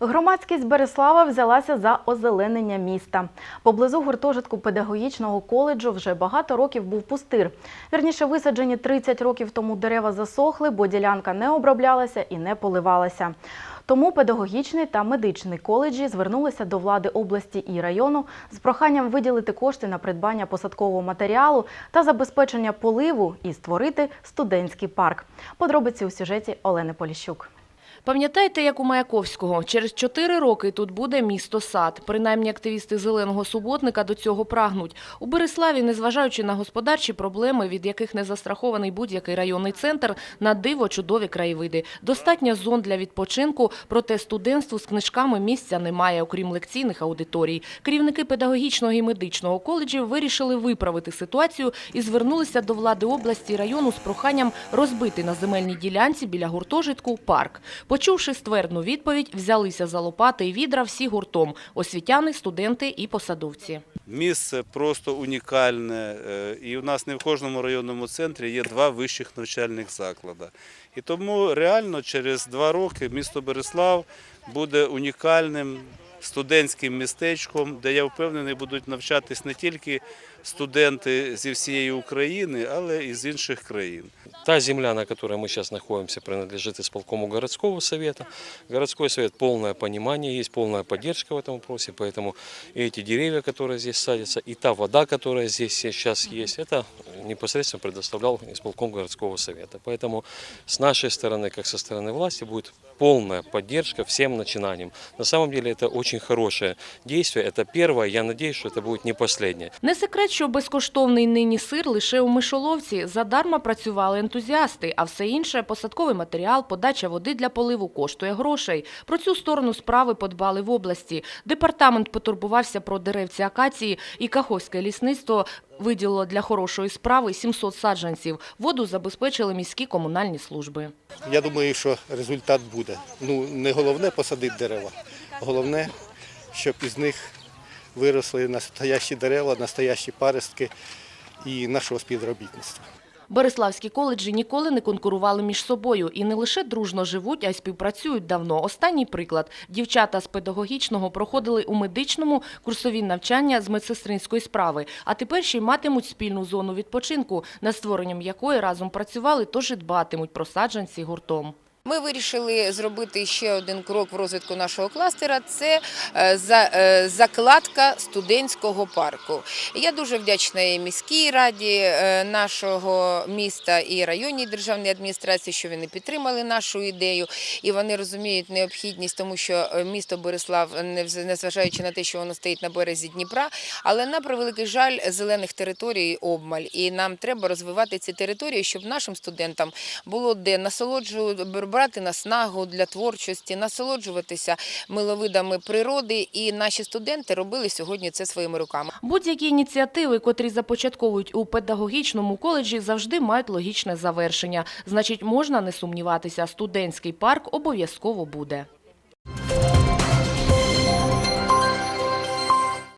Громадськість Береслава взялася за озеленення міста. Поблизу гуртожитку педагогічного коледжу вже багато років був пустир. Вірніше, висаджені 30 років тому дерева засохли, бо ділянка не оброблялася і не поливалася. Тому педагогічний та медичний коледжі звернулися до влади області і району з проханням виділити кошти на придбання посадкового матеріалу та забезпечення поливу і створити студентський парк. Подробиці у сюжеті Олени Поліщук. Пам'ятаєте, як у Маяковського? Через чотири роки тут буде місто сад. Принаймні активісти зеленого суботника до цього прагнуть. У Береславі, незважаючи на господарчі проблеми, від яких не застрахований будь-який районний центр, на диво чудові краєвиди. Достатньо зон для відпочинку, проте студентству з книжками місця немає, окрім лекційних аудиторій. Керівники педагогічного і медичного коледжів вирішили виправити ситуацію і звернулися до влади області району з проханням розбити на земельній ділянці біля гуртожитку парк. Почувши ствердну відповідь, взялися за лопати і відра всі гуртом – освітяни, студенти і посадовці. Місце просто унікальне, е, і у нас не в кожному районному центрі є два вищих навчальних заклади. І тому реально через два роки місто Береслав буде унікальним студентським містечком, де я впевнений будуть навчатись не тільки студенти зі всієї України, але і з інших країн. Та земля, на которой мы сейчас находимся, принадлежит исполкому городского совета. Городской совет полное понимание, есть полная поддержка в этом вопросе, поэтому и эти деревья, которые здесь садятся, и та вода, которая здесь сейчас есть, это непосредственно предоставлял исполком городского совета. Поэтому с нашей стороны, как со стороны власти, будет полная поддержка всем начинаниям. На самом деле это очень хорошее действие, это первое, я надеюсь, что это будет не последнее. Не секрет, що безкоштовний нині сир лише у мишоловці. Задарма працювали ентузіасти, а все інше – посадковий матеріал, подача води для поливу коштує грошей. Про цю сторону справи подбали в області. Департамент потурбувався про деревці акації і Каховське лісництво виділило для хорошої справи 700 саджанців. Воду забезпечили міські комунальні служби. Я думаю, що результат буде. Ну, не головне посадити дерева, головне, щоб із них виросли настоящі дерева, настоящі паростки і нашого співробітництва. Береславські коледжі ніколи не конкурували між собою і не лише дружно живуть, а й співпрацюють давно. Останній приклад. Дівчата з педагогічного проходили у медичному курсові навчання з медсестринської справи, а тепер ще й матимуть спільну зону відпочинку, над створенням якої разом працювали, тож і дбатимуть про саджанці гуртом. Ми вирішили зробити ще один крок в розвитку нашого кластера. Це е, е, закладка студентського парку. Я дуже вдячна міській раді е, нашого міста і районній державній адміністрації, що вони підтримали нашу ідею, і вони розуміють необхідність, тому що місто Борислав, незважаючи на те, що воно стоїть на березі Дніпра, але на превеликий жаль, зелених територій обмаль, і нам треба розвивати ці території, щоб нашим студентам було де насолоджувати, брати наснагу для творчості, насолоджуватися миловидами природи. І наші студенти робили сьогодні це своїми руками. Будь-які ініціативи, котрі започатковують у педагогічному коледжі, завжди мають логічне завершення. Значить, можна не сумніватися, студентський парк обов'язково буде.